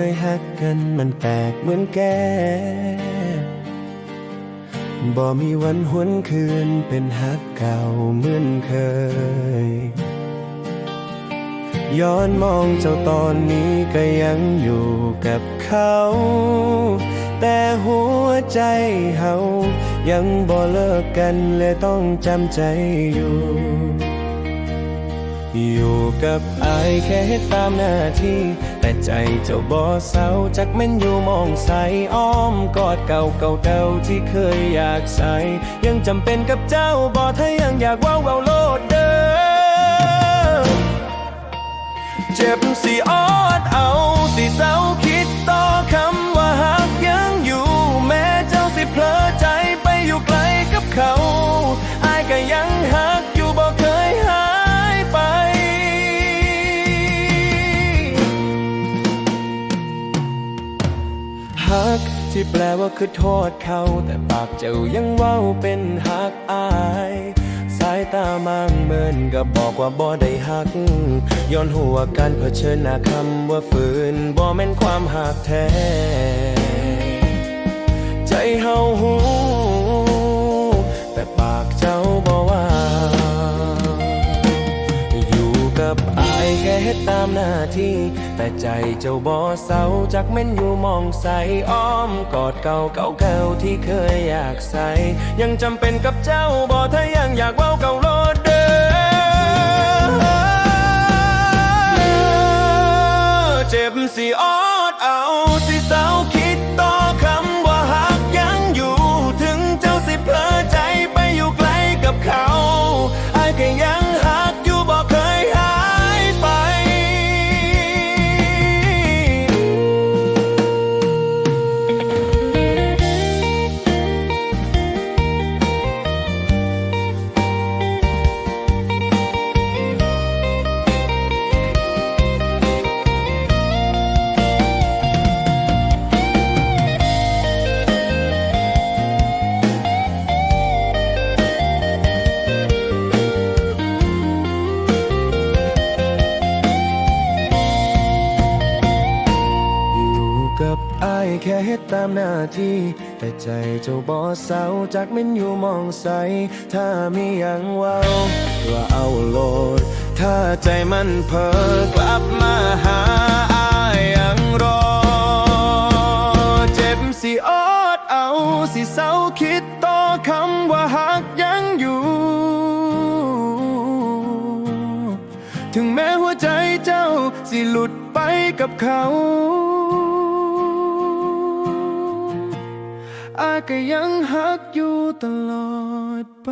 เคยฮักกันมันแปลกเหมือนแกบ่มีวันหวนคืนเป็นฮักเก่าเหมือนเคย ย้อนมองเจ้าตอนนี้ก็ยังอยู่กับเขา แต่หัวใจเฮายังบ่เลิกกันเลยต้องจำใจอยู่ อยู่กับอายแค่เฮ็ดตามหน้าที่ แต่ใจเจ้าบ่เศร้าจักแม่นอยู่มองใสอ้อมกอดเก่าเก่าเก่าที่เคยอยากใส่ยังจำเป็นกับเจ้าบ่ถ้ายังอยากว้าเว้าโลดเด้อเจ็บสิออดเอาสิเศร้าคิดต่อคำว่าหักยังอยู่ แม้เจ้าสิเพลอใจไปอยู่ไกลกับเขา ฮัก ที่แปลว่าคือโทษเขา แต่ปากเจ้ายังเว้าเป็นฮักอาย สายตามางเมินก็บอกว่าบ่ได้ฮัก ย้อนหัวการเผชิญหน้าคำว่าฝืนบ่แม่นความหักแท้ ใจเฮาหู ฮ็ดตามหน้าที่ แต่ใจเจ้าบ่เศร้าจักแม่นอยู่มองใสอ้อมกอดเก่าเก่าเก่าที่เคยอยากใส ยังจำเป็นกับเจ้าบ่ถ้ายังอยากเว้าเก่าโลดเด้อเจ็บสิออดเอาสิเศร้าคิดต่อคำว่าหักยังอยู่ ถึงเจ้าสิเพลอใจไปอยู่ไกลกับเขาไอายก็ยัง อายแค่เฮ็ดตามหน้าที่ แต่ใจเจ้าบ่เศร้าจักแม่นอยู่มองใส ถ้ามีหยังเว้าว่าเอาโลด ถ้าใจมันเพ้อกลับมาหาอายยังรอ เจ็บสิออดเอาสิเศร้าคิดต่อคำว่าหักยังอยู่ ถึงแม้หัวใจเจ้าสิหลุดไปกับเขา ก็ยังหักอยู่ตลอดไป